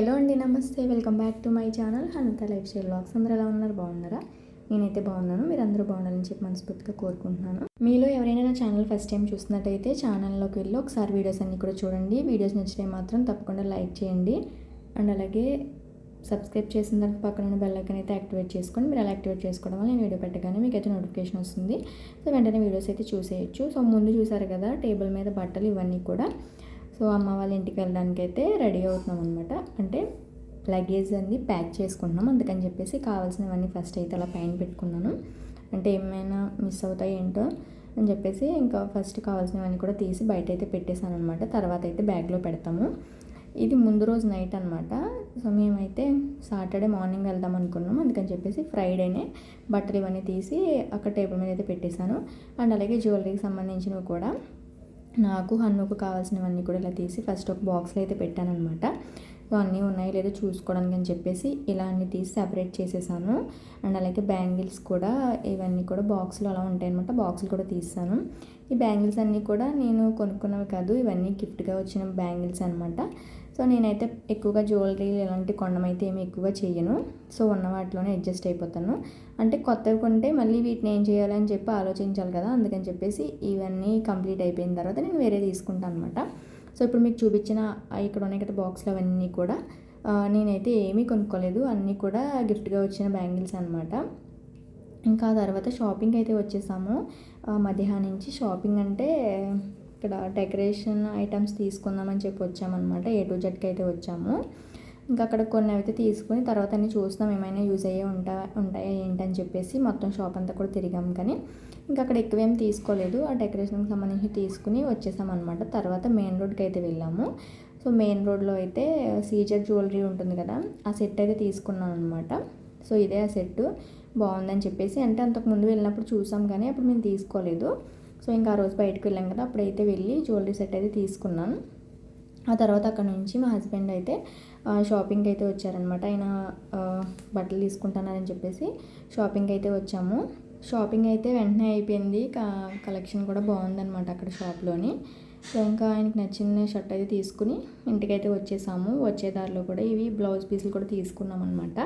Hello అండి నమస్తే. Welcome back to my channel Hanutha lifestyle blogs. అందరూ ఎలా ఉన్నారు? బాగున్నారా? నేనైతే బాగున్నాను. మీరు అందరూ బాగుండాలని చెప్పి మనస్ఫూర్తిగా కోరుకుంటున్నాను. మీలో ఎవరైనా నా ఛానల్ ఫస్ట్ టైం చూసినట్టయితే ఛానల్లోకి వెళ్ళి ఒకసారి వీడియోస్ అన్నీ కూడా చూడండి. వీడియోస్ నచ్చితే మాత్రం తప్పకుండా లైక్ చేయండి. అండ్ అలాగే సబ్స్క్రైబ్ చేసిన తర్వాత పక్కన ఉన్న బెల్ ఐకన్ అయితే యాక్టివేట్ చేసుకోండి. మీరు అలా యాక్టివేట్ చేసుకోవడం వల్ల నేను వీడియో పెట్టగానే మీకు అయితే నోటిఫికేషన్ వస్తుంది. సో వెంటనే వీడియోస్ అయితే చూసేయచ్చు. సో ముందు చూసారు కదా టేబుల్ మీద బట్టలు ఇవన్నీ కూడా. సో అమ్మ వాళ్ళ ఇంటికి వెళ్ళడానికి అయితే రెడీ అవుతున్నాం అనమాట అంటే లగేజ్ అన్ని ప్యాక్ చేసుకుంటున్నాం. అందుకని చెప్పేసి కావాల్సినవన్నీ ఫస్ట్ అయితే అలా పైన పెట్టుకున్నాను. అంటే ఏమైనా మిస్ అవుతాయి ఏంటో అని చెప్పేసి ఇంకా ఫస్ట్ కావాల్సినవన్నీ కూడా తీసి బయట అయితే పెట్టేశాను అనమాట తర్వాత అయితే బ్యాగ్లో పెడతాము. ఇది ముందు రోజు నైట్ అనమాట సో మేమైతే సాటర్డే మార్నింగ్ వెళ్దాం అనుకున్నాం. అందుకని చెప్పేసి ఫ్రైడేనే బట్టలు ఇవన్నీ తీసి అక్కడ టేబుల్ మీద అయితే పెట్టేశాను. అండ్ అలాగే జ్యువెలరీకి సంబంధించినవి కూడా. నాకు హన్నుకు కావాల్సినవన్నీ కూడా ఇలా తీసి ఫస్ట్ ఒక బాక్స్లో అయితే పెట్టాను అనమాట సో అన్నీ ఉన్నాయి లేదో చూసుకోవడానికి అని చెప్పేసి ఇలా అన్ని తీసి సెపరేట్ చేసేసాను. అండ్ అలాగే బ్యాంగిల్స్ కూడా ఇవన్నీ కూడా బాక్స్లో అలా ఉంటాయి అనమాట బాక్సులు కూడా తీసాను ఈ బ్యాంగిల్స్ అన్నీ కూడా నేను కొనుక్కున్నవి కాదు ఇవన్నీ గిఫ్ట్గా వచ్చిన బ్యాంగిల్స్ అనమాట సో నేనైతే ఎక్కువగా జ్యువెలరీ ఇలాంటి కొండమైతే ఏమి ఎక్కువగా చేయను సో ఉన్న వాటిలోనే అడ్జస్ట్ అయిపోతాను. అంటే కొత్తవి కొంటే మళ్ళీ వీటిని ఏం చేయాలని చెప్పి ఆలోచించాలి కదా అందుకని చెప్పేసి ఇవన్నీ కంప్లీట్ అయిపోయిన తర్వాత నేను వేరే తీసుకుంటాను అనమాట సో ఇప్పుడు మీకు చూపించిన ఇక్కడ ఉన్నాయి కదా బాక్స్లు అవన్నీ కూడా నేనైతే ఏమీ కొనుక్కోలేదు. అన్నీ కూడా గిఫ్ట్గా వచ్చిన బ్యాంగిల్స్ అనమాట ఇంకా తర్వాత షాపింగ్ అయితే వచ్చేసాము. మధ్యాహ్నం నుంచి షాపింగ్ అంటే ఇక్కడ డెకరేషన్ ఐటమ్స్ తీసుకుందామని చెప్పి వచ్చామన్నమాట. ఏ టు జెడ్కి అయితే వచ్చాము. ఇంకా అక్కడ కొన్ని అయితే తీసుకుని తర్వాత అన్ని చూస్తాం ఏమైనా యూజ్ అయ్యే ఉంటా ఉంటాయా ఏంటని చెప్పేసి మొత్తం షాప్ అంతా కూడా తిరిగాం కానీ ఇంకా అక్కడ ఎక్కువేం తీసుకోలేదు. ఆ డెకరేషన్కి సంబంధించి తీసుకుని వచ్చేసాం అనమాట తర్వాత మెయిన్ రోడ్కి అయితే వెళ్ళాము. సో మెయిన్ రోడ్లో అయితే సీజర్ జ్యువెలరీ ఉంటుంది కదా ఆ సెట్ అయితే తీసుకున్నాను అనమాట సో ఇదే ఆ సెట్ బాగుందని చెప్పేసి అంటే అంతకు ముందు వెళ్ళినప్పుడు చూసాం కానీ అప్పుడు మేము తీసుకోలేదు. సో ఇంకా ఆ రోజు బయటకు వెళ్ళాం కదా అప్పుడైతే వెళ్ళి జ్యువెలరీ సెట్ అయితే తీసుకున్నాను. ఆ తర్వాత అక్కడ నుంచి మా హస్బెండ్ అయితే షాపింగ్ అయితే వచ్చారనమాట ఆయన బట్టలు తీసుకుంటున్నారని చెప్పేసి షాపింగ్ అయితే వచ్చాము. షాపింగ్ అయితే వెంటనే అయిపోయింది. కలెక్షన్ కూడా బాగుందనమాట అక్కడ షాప్లోని సో ఇంకా ఆయనకి నచ్చిన షర్ట్ అయితే తీసుకుని ఇంటికైతే వచ్చేసాము. వచ్చే దారిలో కూడా ఇవి బ్లౌజ్ పీసులు కూడా తీసుకున్నాం అనమాట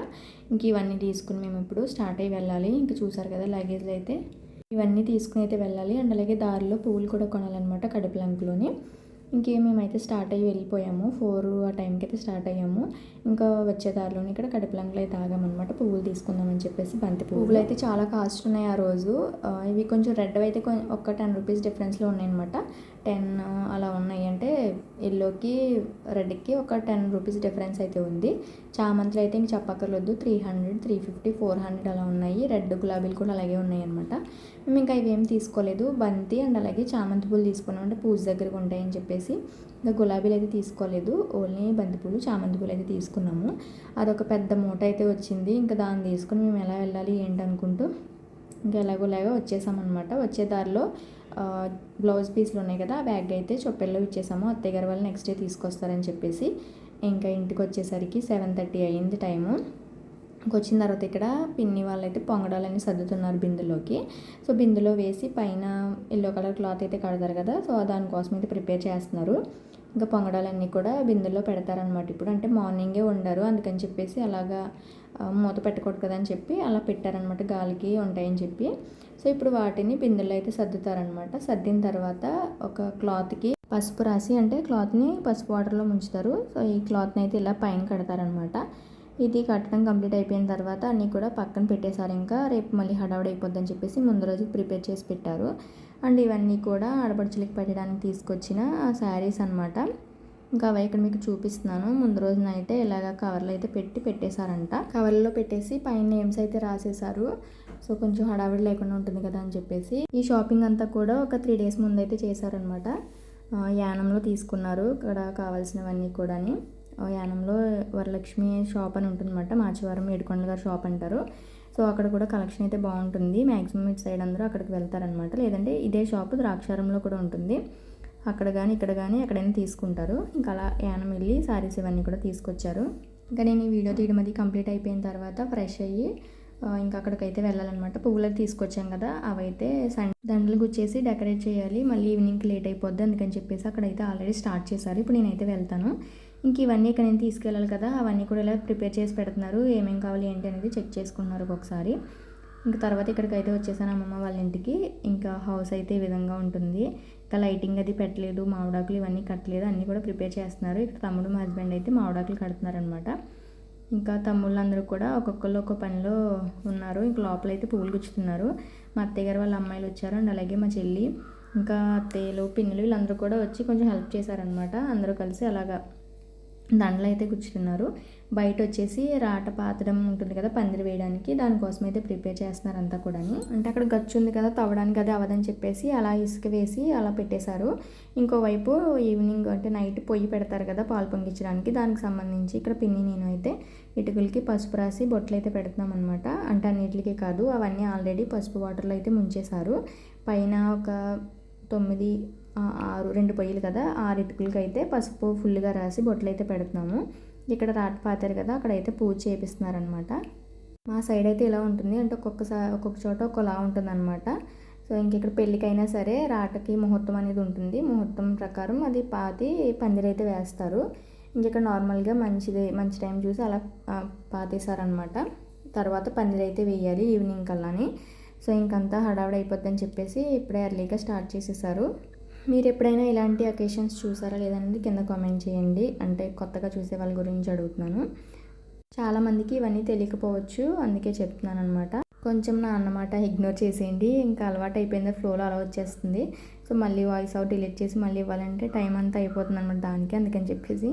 ఇంక ఇవన్నీ తీసుకుని మేము ఇప్పుడు స్టార్ట్ అయ్యి వెళ్ళాలి. ఇంకా చూసారు కదా లగేజ్లు అయితే. ఇవన్నీ తీసుకుని అయితే వెళ్ళాలి. అండ్ అలాగే దారిలో పువ్వులు కూడా కొనాలన్నమాట కడుపులంకులోని ఇంకేం మేమైతే స్టార్ట్ అయ్యి వెళ్ళిపోయాము ఫోర్ ఆ టైంకి అయితే స్టార్ట్ అయ్యాము. ఇంకా వచ్చే దారిలోనే ఇక్కడ కడుపులంకలు అయితే ఆగామన్నమాట. పువ్వులు తీసుకుందామని చెప్పేసి బంతి పువ్వులు అయితే చాలా కాస్ట్ ఉన్నాయి ఆ రోజు. ఇవి కొంచెం రెడ్ అయితే ఒక టెన్ రూపీస్ డిఫరెన్స్లో ఉన్నాయన్నమాట. టెన్ అలా ఉన్నాయి. అంటే ఎల్లోకి రెడ్కి ఒక టెన్ రూపీస్ డిఫరెన్స్ అయితే ఉంది. చామంతులు అయితే ఇంక చెప్పక్కర్లేదు. Three hundred three fifty four hundred అలా ఉన్నాయి. రెడ్ గులాబీలు కూడా అలాగే ఉన్నాయి అనమాట మేము ఇంకా ఇవేం తీసుకోలేదు. బంతి అండ్ అలాగే చామంతి పూలు తీసుకున్నాం. అంటే పూజ దగ్గరకు ఉంటాయని చెప్పేసి ఇంకా గులాబీలు అయితే తీసుకోలేదు. ఓన్లీ బంతి పూలు చామంతి పూలు అయితే తీసుకున్నాము. అదొక పెద్ద మూట అయితే వచ్చింది. ఇంకా దాన్ని తీసుకుని మేము ఎలా వెళ్ళాలి ఏంటనుకుంటూ ఇంకా ఎలాగోలాగా వచ్చేసామన్నమాట. వచ్చే దారిలో బ్లౌజ్ పీస్లు ఉన్నాయి కదా ఆ బ్యాగ్ అయితే చొప్పెల్లో ఇచ్చేసాము. అత్తయ్య గారు వాళ్ళు నెక్స్ట్ డే తీసుకొస్తారని చెప్పేసి ఇంకా ఇంటికి వచ్చేసరికి సెవెన్ థర్టీ అయ్యింది టైము. వచ్చిన తర్వాత ఇక్కడ పిన్ని వాళ్ళైతే పొంగడాలని సర్దుతున్నారు బిందులోకి. సో బిందులో వేసి పైన ఎల్లో కలర్ క్లాత్ అయితే కడతారు కదా సో దానికోసం అయితే ప్రిపేర్ చేస్తున్నారు. ఇంకా పొంగడాలన్నీ కూడా బిందులో పెడతారనమాట ఇప్పుడు అంటే మార్నింగే ఉండరు అందుకని చెప్పేసి అలాగా మూత పెట్టకూడదు కదా అని చెప్పి అలా పెట్టారనమాట. గాలికి ఉంటాయని చెప్పి. సో ఇప్పుడు వాటిని బిందెల్లో అయితే సర్దుతారనమాట. సర్దిన తర్వాత ఒక క్లాత్కి పసుపు రాసి అంటే క్లాత్ని పసుపు వాటర్లో ముంచుతారు. సో ఈ క్లాత్ని అయితే ఇలా పైన కడతారనమాట. ఇది కట్టడం కంప్లీట్ అయిపోయిన తర్వాత అన్నీ కూడా పక్కన పెట్టేశారు. ఇంకా రేపు మళ్ళీ హడావుడి అయిపోద్దని చెప్పేసి ముందు రోజు ప్రిపేర్ చేసి పెట్టారు. అండ్ ఇవన్నీ కూడా ఆడపడుచులకి పెట్టడానికి తీసుకొచ్చిన శారీస్ అనమాట ఇంకా అవి ఇక్కడ మీకు చూపిస్తున్నాను. ముందు రోజున అయితే ఇలాగ కవర్లో అయితే పెట్టి పెట్టేశారంట. కవర్లో పెట్టేసి పైన నేమ్స్ అయితే రాసేసారు సో కొంచెం హడావిడి లేకుండా ఉంటుంది కదా అని చెప్పేసి. ఈ షాపింగ్ అంతా కూడా ఒక త్రీ డేస్ ముందు అయితే చేశారనమాట యానంలో తీసుకున్నారు. ఇక్కడ కావాల్సినవన్నీ కూడాని. యానంలో వరలక్ష్మి షాప్ అని ఉంటుందన్నమాట. మాచివారం ఏడుకొండల గారు షాప్ అంటారు. సో అక్కడ కూడా కలెక్షన్ అయితే బాగుంటుంది. మ్యాక్సిమం ఇటు సైడ్ అందరూ అక్కడికి వెళ్తారనమాట లేదంటే ఇదే షాప్ ద్రాక్షారంలో కూడా ఉంటుంది. అక్కడ కానీ ఇక్కడ కానీ ఎక్కడైనా తీసుకుంటారు. ఇంకా అలా యానం వెళ్ళి శారీస్ ఇవన్నీ కూడా తీసుకొచ్చారు. ఇంకా నేను ఈ వీడియో తీయడం అది కంప్లీట్ అయిపోయిన తర్వాత ఫ్రెష్ అయ్యి ఇంకా అక్కడికైతే వెళ్ళాలన్నమాట. పువ్వులు తీసుకొచ్చాం కదా అవైతే సన్ దండలు గుచ్చేసి డెకరేట్ చేయాలి. మళ్ళీ ఈవినింగ్కి లేట్ అయిపోద్ది అందుకని చెప్పేసి అక్కడైతే ఆల్రెడీ స్టార్ట్ చేశారు. ఇప్పుడు నేనైతే వెళ్తాను. ఇంక ఇవన్నీ ఇక్కడ నేను తీసుకెళ్ళాలి కదా అవన్నీ కూడా ఇలా ప్రిపేర్ చేసి పెడుతున్నారు. ఏమేమి కావాలి ఏంటి అనేది చెక్ చేసుకుంటున్నారు ఒక్కొక్కసారి ఇంకా తర్వాత ఇక్కడికి అయితే వచ్చేసాను అమ్మమ్మ వాళ్ళ ఇంటికి. ఇంకా హౌస్ అయితే ఈ విధంగా ఉంటుంది. ఇంకా లైటింగ్ అది పెట్టలేదు మామిడాకులు ఇవన్నీ కట్టలేదు అన్నీ కూడా ప్రిపేర్ చేస్తున్నారు. ఇక్కడ తమ్ముడు మా హస్బెండ్ అయితే మామిడాకులు కడుతున్నారనమాట ఇంకా తమ్ముళ్ళందరూ కూడా ఒక్కొక్కరు ఒక్కొక్క పనిలో ఉన్నారు. ఇంక లోపల అయితే పువ్వులు గుచ్చుతున్నారు. మా అత్తయ్య గారు వాళ్ళ అమ్మాయిలు వచ్చారు అండ్ అలాగే మా చెల్లి. ఇంకా అత్తయ్యలు పిన్నులు వీళ్ళందరూ కూడా వచ్చి కొంచెం హెల్ప్ చేశారనమాట అందరూ కలిసి అలాగా దండలు అయితే గుచ్చుతున్నారు. బయట వచ్చేసి రాట పాతడం ఉంటుంది కదా పందిరి వేయడానికి దానికోసం అయితే ప్రిపేర్ చేస్తున్నారు అంతా కూడా అంటే అక్కడ గచ్చు ఉంది కదా తవ్వడానికి అది అవదని చెప్పేసి అలా ఇసుక వేసి అలా పెట్టేశారు. ఇంకోవైపు ఈవినింగ్ అంటే నైట్ పొయ్యి పెడతారు కదా పాలు పొంగించడానికి దానికి సంబంధించి ఇక్కడ పిన్ని నేను అయితే ఇటుకలకి పసుపు రాసి బొట్లు అయితే పెడుతున్నాం అనమాట అంటే అన్నిటికీ కాదు అవన్నీ ఆల్రెడీ పసుపు వాటర్లో అయితే ముంచేశారు. పైన ఒక తొమ్మిది ఆరు రెండు పొయ్యిలు కదా ఆరు ఇటుకలకి అయితే పసుపు ఫుల్గా రాసి బొట్లు అయితే పెడుతున్నాము. ఇక్కడ రాట పాతారు కదా అక్కడైతే పూజ చేపిస్తున్నారనమాట మా సైడ్ అయితే ఇలా ఉంటుంది అంటే ఒక్కొక్కసారి ఒక్కొక్క చోట ఒకలా ఉంటుంది అనమాట సో ఇంక ఇక్కడ పెళ్ళికైనా సరే రాటకి ముహూర్తం అనేది ఉంటుంది. ముహూర్తం ప్రకారం అది పాతి పందిరైతే వేస్తారు. ఇంక ఇక్కడ నార్మల్గా మంచిది మంచి టైం చూసి అలా పాతేశారనమాట తర్వాత పందిరైతే వేయాలి ఈవినింగ్ కల్లాని. సో ఇంకంతా హడావిడి అయిపోద్దని చెప్పేసి ఇప్పుడే ఎర్లీగా స్టార్ట్ చేసేసారు మీరు ఎప్పుడైనా ఇలాంటి అకేషన్స్ చూసారా లేదనేది కింద కామెంట్ చేయండి. అంటే కొత్తగా చూసే వాళ్ళ గురించి అడుగుతున్నాను. చాలామందికి ఇవన్నీ తెలియకపోవచ్చు. అందుకే చెప్తున్నాను అనమాట కొంచెం నా అన్నమాట ఇగ్నోర్ చేసేయండి. ఇంకా అలవాటు అయిపోయింది. ఫ్లోలో అలా వచ్చేస్తుంది. సో మళ్ళీ వాయిస్ అవుట్ డిలీట్ చేసి మళ్ళీ ఇవ్వాలంటే టైం అంతా అయిపోతుంది అనమాట దానికి. అందుకని చెప్పేసి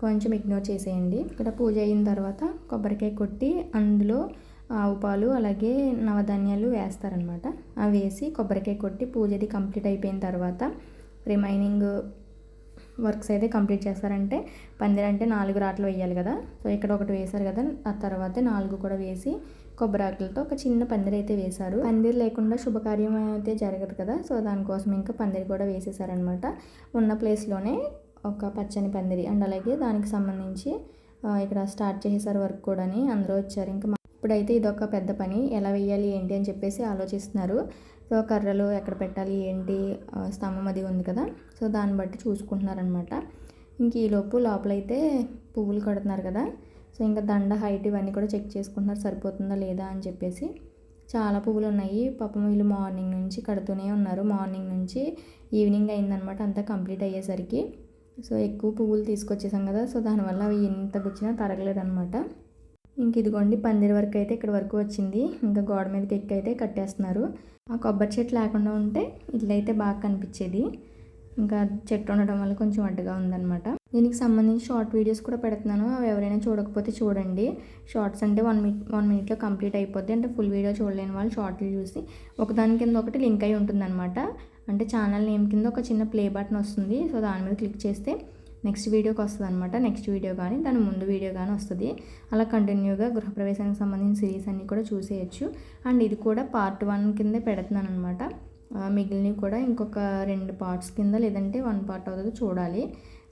కొంచెం ఇగ్నోర్ చేసేయండి. ఇక్కడ పూజ అయిన తర్వాత కొబ్బరికాయ కొట్టి అందులో ఆవు పాలు అలాగే నవధాన్యాలు వేస్తారనమాట అవి వేసి కొబ్బరికాయ కొట్టి పూజది కంప్లీట్ అయిపోయిన తర్వాత రిమైనింగ్ వర్క్స్ అయితే కంప్లీట్ చేస్తారంటే పందిరి అంటే నాలుగు రాట్లు వేయాలి కదా. సో ఇక్కడ ఒకటి వేశారు కదా ఆ తర్వాత నాలుగు కూడా వేసి కొబ్బరాకులతో ఒక చిన్న పందిరి అయితే వేశారు. పందిరి లేకుండా శుభకార్యం అయితే జరగదు కదా సో దానికోసం ఇంకా పందిరి కూడా వేసేసారనమాట ఉన్న ప్లేస్లోనే ఒక పచ్చని పందిరి అండ్ అలాగే దానికి సంబంధించి ఇక్కడ స్టార్ట్ చేసేసారు వర్క్ కూడా అందరూ వచ్చారు. ఇంకా ఇప్పుడైతే ఇదొక పెద్ద పని. ఎలా వేయాలి ఏంటి అని చెప్పేసి ఆలోచిస్తున్నారు. సో కర్రలు ఎక్కడ పెట్టాలి ఏంటి స్తంభం అది ఉంది కదా. సో దాన్ని బట్టి చూసుకుంటున్నారనమాట ఇంక ఈలోపు లోపలైతే పువ్వులు కడుతున్నారు కదా. సో ఇంకా దండ హైట్ ఇవన్నీ కూడా చెక్ చేసుకుంటున్నారు. సరిపోతుందా లేదా అని చెప్పేసి. చాలా పువ్వులు ఉన్నాయి. పాపం వీళ్ళు మార్నింగ్ నుంచి కడుతూనే ఉన్నారు. మార్నింగ్ నుంచి ఈవినింగ్ అయిందనమాట అంతా కంప్లీట్ అయ్యేసరికి. సో ఎక్కువ పువ్వులు తీసుకొచ్చేసాం కదా. సో దానివల్ల అవి ఎంత గుచ్చినా తరగలేదనమాట ఇంక ఇదిగోండి పందిరి వరకు అయితే ఇక్కడ వరకు వచ్చింది. ఇంకా గోడ మీదకి ఎక్కి అయితే కట్టేస్తున్నారు. ఆ కొబ్బరి చెట్టు లేకుండా ఉంటే ఇల్లు అయితే బాగా కనిపించేది. ఇంకా చెట్టు ఉండడం వల్ల కొంచెం అడ్డుగా ఉందన్నమాట. దీనికి సంబంధించి షార్ట్ వీడియోస్ కూడా పెడుతున్నాను. అవి ఎవరైనా చూడకపోతే చూడండి. షార్ట్స్ అంటే వన్ మినిట్ వన్ మినిట్లో కంప్లీట్ అయిపోద్ది. అంటే ఫుల్ వీడియో చూడలేని వాళ్ళు షార్ట్లు చూసి ఒకదాని కింద ఒకటి లింక్ అయి ఉంటుందన్నమాట. అంటే ఛానల్ నేమ్ కింద ఒక చిన్న ప్లే బటన్ వస్తుంది. సో దాని మీద క్లిక్ చేస్తే నెక్స్ట్ వీడియోకి వస్తుంది అనమాట నెక్స్ట్ వీడియో కానీ దాని ముందు వీడియో కానీ వస్తుంది. అలా కంటిన్యూగా గృహప్రవేశానికి సంబంధించిన సిరీస్ అన్నీ కూడా చూసేయచ్చు. అండ్ ఇది కూడా పార్ట్ వన్ కిందే పెడుతున్నాను అనమాట మిగిలినవి కూడా ఇంకొక రెండు పార్ట్స్ కింద లేదంటే వన్ పార్ట్ అవుతుందో చూడాలి.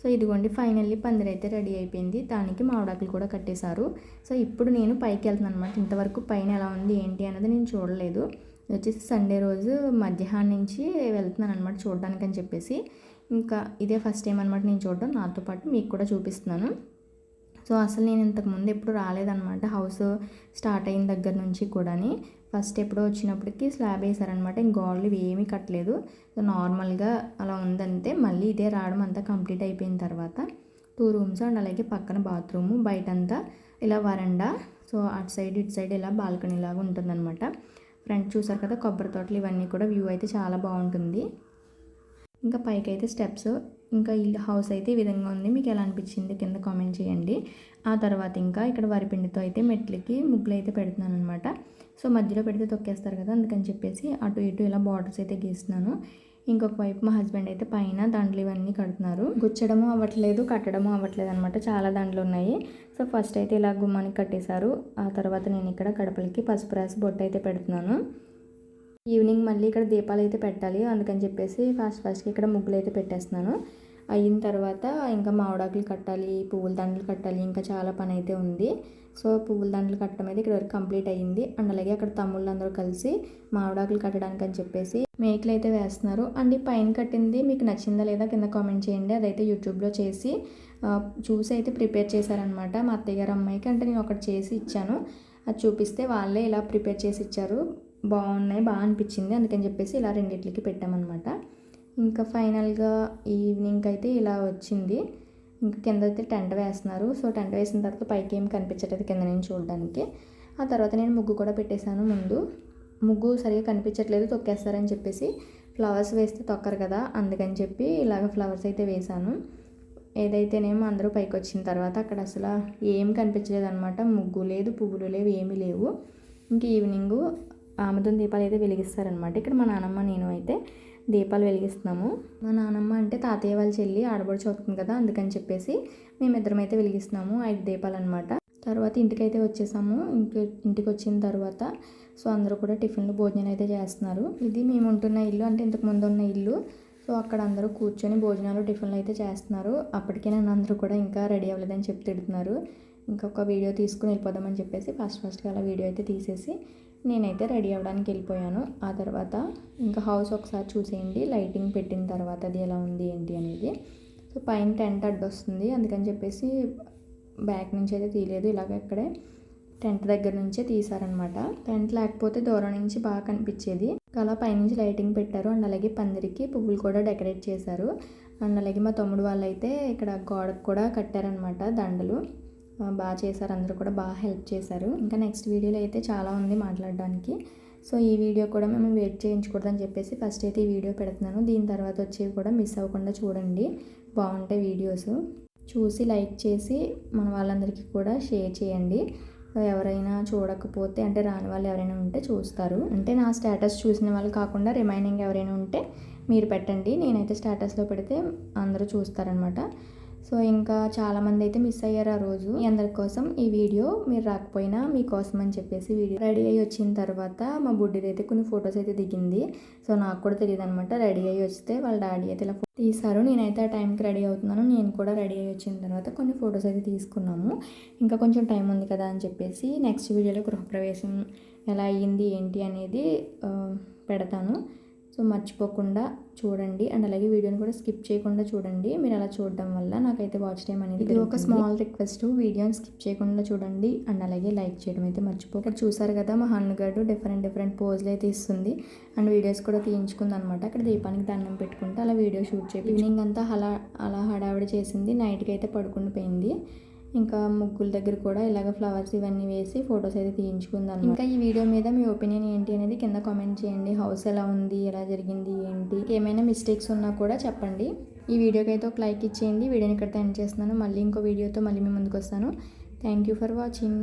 సో ఇదిగోండి ఫైనల్లీ పందిరి అయితే రెడీ అయిపోయింది. దానికి మామిడాకులు కూడా కట్టేశారు. సో ఇప్పుడు నేను పైకి వెళ్తున్నాను అనమాట ఇంతవరకు పైన ఎలా ఉంది ఏంటి అనేది నేను చూడలేదు. వచ్చేసి సండే రోజు మధ్యాహ్నం నుంచి వెళ్తున్నాను అనమాట చూడడానికి అని చెప్పేసి. ఇంకా ఇదే ఫస్ట్ టైం అనమాట నేను చూడడం. నాతో పాటు మీకు కూడా చూపిస్తున్నాను. సో అసలు నేను ఇంతకుముందు ఎప్పుడు రాలేదనమాట హౌస్ స్టార్ట్ అయిన దగ్గర నుంచి కూడాని. ఫస్ట్ ఎప్పుడో వచ్చినప్పటికి స్లాబ్ వేసారనమాట ఇంక గోడలు ఏమీ కట్టలేదు. సో నార్మల్గా అలా ఉందంతే. మళ్ళీ ఇదే రావడం అంతా కంప్లీట్ అయిపోయిన తర్వాత టూ రూమ్స్ అండ్ అలాగే పక్కన బాత్రూము బయటంతా ఇలా వరండా. సో అటు సైడ్ ఇటు సైడ్ ఇలా బాల్కనీ లాగా ఉంటుందన్నమాట. ఫ్రంట్ చూసారు కదా కొబ్బరి తోటలు ఇవన్నీ కూడా వ్యూ అయితే చాలా బాగుంటుంది. ఇంకా పైకి అయితే స్టెప్స్. ఇంకా ఈ హౌస్ అయితే ఈ విధంగా ఉంది. మీకు ఎలా అనిపించింది? కింద కామెంట్ చేయండి. ఆ తర్వాత ఇంకా ఇక్కడ వరిపిండితో అయితే మెట్లకి ముగ్గులు అయితే పెడుతున్నాను అనమాట సో మధ్యలో పెడితే తొక్కేస్తారు కదా అందుకని చెప్పేసి అటు ఇటు ఇలా బార్డర్స్ అయితే గీస్తున్నాను. ఇంకొక వైపు మా హస్బెండ్ అయితే పైన దండలు ఇవన్నీ కడుతున్నారు. గుచ్చడము అవ్వట్లేదు కట్టడము అవ్వట్లేదు అనమాట చాలా దండలు ఉన్నాయి. సో ఫస్ట్ అయితే ఇలా గుమ్మానికి కట్టేశారు. ఆ తర్వాత నేను ఇక్కడ కడపలకి పసుపు రాసి బొట్టు అయితే పెడుతున్నాను. ఈవినింగ్ మళ్ళీ ఇక్కడ దీపాలు అయితే పెట్టాలి అందుకని చెప్పేసి ఫాస్ట్ ఫాస్ట్గా ఇక్కడ ముగ్గులు అయితే పెట్టేస్తున్నాను. అయిన తర్వాత ఇంకా మామిడాకులు కట్టాలి పువ్వుల దండలు కట్టాలి ఇంకా చాలా పని అయితే ఉంది. సో పువ్వుల దండలు కట్టడం అయితే ఇక్కడ వరకు కంప్లీట్ అయ్యింది. అండ్ అలాగే అక్కడ తమ్ముళ్ళు అందరూ కలిసి మామిడాకులు కట్టడానికి అని చెప్పేసి మేకలు అయితే వేస్తున్నారు. అండ్ ఈ పైన కట్టింది మీకు నచ్చిందా లేదా కింద కామెంట్ చేయండి. అదైతే యూట్యూబ్లో చేసి చూసి అయితే ప్రిపేర్ చేశారనమాట మా అత్తయ్య గారు అమ్మాయికి. అంటే నేను ఒకటి చేసి ఇచ్చాను. అది చూపిస్తే వాళ్ళే ఇలా ప్రిపేర్ చేసి ఇచ్చారు. బాగున్నాయి బాగా అనిపించింది. అందుకని చెప్పేసి ఇలా రెండిట్లకి పెట్టామన్నమాట. ఇంకా ఫైనల్గా ఈవినింగ్ అయితే ఇలా వచ్చింది. ఇంకా కింద అయితే టెంట్ వేస్తున్నారు. సో టెంట్ వేసిన తర్వాత పైకి ఏం కనిపించట్లేదు కింద నుంచి చూడడానికి. ఆ తర్వాత నేను ముగ్గు కూడా పెట్టేశాను ముందు. ముగ్గు సరిగా కనిపించట్లేదు తొక్కేస్తారని చెప్పేసి ఫ్లవర్స్ వేస్తే తొక్కరు కదా అందుకని చెప్పి ఇలాగ ఫ్లవర్స్ అయితే వేశాను. ఏదైతేనేమో అందరూ పైకి వచ్చిన తర్వాత అక్కడ అసలు ఏం కనిపించలేదు అనమాట ముగ్గు లేదు పువ్వులు లేవు ఏమీ లేవు. ఇంక ఈవినింగ్ ఆమెదం దీపాలు అయితే వెలిగిస్తారనమాట ఇక్కడ మా నానమ్మ నేను అయితే దీపాలు వెలిగిస్తున్నాము. మా నానమ్మ అంటే తాతయ్య వాళ్ళ చెల్లి ఆడబడి చదువుతుంది కదా అందుకని చెప్పేసి మేమిద్దరం అయితే వెలిగిస్తున్నాము ఐదు దీపాలు అనమాట తర్వాత ఇంటికైతే వచ్చేసాము. ఇంటి ఇంటికి వచ్చిన తర్వాత సో అందరూ కూడా టిఫిన్లు భోజనం అయితే చేస్తున్నారు. ఇది మేము ఉంటున్న ఇల్లు అంటే ఇంతకు ముందు ఉన్న ఇల్లు. సో అక్కడ అందరూ కూర్చొని భోజనాలు టిఫిన్లు అయితే చేస్తున్నారు. అప్పటికే నన్ను అందరూ కూడా ఇంకా రెడీ అవ్వలేదని చెప్పి తిడుతున్నారు. ఇంకొక వీడియో తీసుకుని వెళ్ళిపోదామని చెప్పేసి ఫస్ట్ ఫస్ట్గా అలా వీడియో అయితే తీసేసి నేనైతే రెడీ అవ్వడానికి వెళ్ళిపోయాను. ఆ తర్వాత ఇంకా హౌస్ ఒకసారి చూసేయండి లైటింగ్ పెట్టిన తర్వాత అది ఎలా ఉంది ఏంటి అనేది. సో పైన టెంట్ అడ్డు వస్తుంది అందుకని చెప్పేసి బ్యాక్ నుంచి అయితే తీయలేదు. ఇలాగ ఇక్కడే టెంట్ దగ్గర నుంచే తీసారనమాట టెంట్ లేకపోతే దూరం నుంచి బాగా కనిపించేది. అలా పైనుంచి లైటింగ్ పెట్టారు. అండ్ అలాగే పందిరికి పువ్వులు కూడా డెకరేట్ చేశారు. అండ్ అలాగే మా తమ్ముడు వాళ్ళు అయితే ఇక్కడ గోడకు కూడా కట్టారనమాట దండలు. బాగా చేశారు. అందరూ కూడా బాగా హెల్ప్ చేశారు. ఇంకా నెక్స్ట్ వీడియోలో అయితే చాలా ఉంది మాట్లాడడానికి. సో ఈ వీడియో కూడా మేము వెయిట్ చేయించకూడదని చెప్పేసి ఫస్ట్ అయితే ఈ వీడియో పెడుతున్నాను. దీని తర్వాత వచ్చేవి కూడా మిస్ అవ్వకుండా చూడండి. బాగుంటాయి వీడియోస్. చూసి లైక్ చేసి మన వాళ్ళందరికీ కూడా షేర్ చేయండి. ఎవరైనా చూడకపోతే అంటే రాని వాళ్ళు ఎవరైనా ఉంటే చూస్తారు. అంటే నా స్టేటస్ చూసిన వాళ్ళు కాకుండా రిమైనింగ్ ఎవరైనా ఉంటే మీరు పెట్టండి. నేనైతే స్టేటస్లో పెడితే అందరూ చూస్తారనమాట సో ఇంకా చాలామంది అయితే మిస్ అయ్యారు ఆ రోజు. మీ అందరి కోసం ఈ వీడియో మీరు రాకపోయినా మీకోసం అని చెప్పేసి వీడియో రెడీ అయ్యి వచ్చిన తర్వాత మా బుడ్డిది అయితే కొన్ని ఫొటోస్ అయితే దిగింది. సో నాకు కూడా తెలియదు అనమాట రెడీ అయ్యి వస్తే వాళ్ళ డాడీ అయితే ఇలా తీశారు. నేనైతే ఆ టైంకి రెడీ అవుతున్నాను. నేను కూడా రెడీ అయ్యి వచ్చిన తర్వాత కొన్ని ఫొటోస్ అయితే తీసుకున్నాము. ఇంకా కొంచెం టైం ఉంది కదా అని చెప్పేసి నెక్స్ట్ వీడియోలో గృహప్రవేశం ఎలా అయ్యింది ఏంటి అనేది పెడతాను. సో మర్చిపోకుండా చూడండి. అండ్ అలాగే వీడియోని కూడా స్కిప్ చేయకుండా చూడండి. మీరు అలా చూడడం వల్ల నాకైతే వాచ్ టైం అనేది ఇది ఒక స్మాల్ రిక్వెస్ట్. వీడియోని స్కిప్ చేయకుండా చూడండి. అండ్ అలాగే లైక్ చేయడం అయితే మర్చిపోక. చూసారు కదా మా హన్నుగాడు డిఫరెంట్ డిఫరెంట్ పోజ్లు అయితే ఇస్తుంది. అండ్ వీడియోస్ కూడా తీయించుకుంది అనమాట అక్కడ దీపానికి దండం పెట్టుకుంటే అలా వీడియో షూట్ చేయి ఈవినింగ్ అంతా అలా అలా హడావిడి చేసింది. నైట్కి అయితే పడుకుని పోయింది ఇంకా ముగ్గుల దగ్గర కూడా ఇలాగ ఫ్లవర్స్ ఇవన్నీ వేసి ఫొటోస్ అయితే తీయించుకుందాం ఇంకా ఈ వీడియో మీద మీ ఒపీనియన్ ఏంటి అనేది కింద కామెంట్ చేయండి. హౌస్ ఎలా ఉంది? ఎలా జరిగింది? ఏంటి? ఏమైనా మిస్టేక్స్ ఉన్నా కూడా చెప్పండి. ఈ వీడియోకి అయితే ఒక లైక్ ఇచ్చేయండి. వీడియోని ఇక్కడ ఎండ్ చేస్తున్నాను. మళ్ళీ ఇంకో వీడియోతో మళ్ళీ మీ ముందుకు వస్తాను. Thank you for watching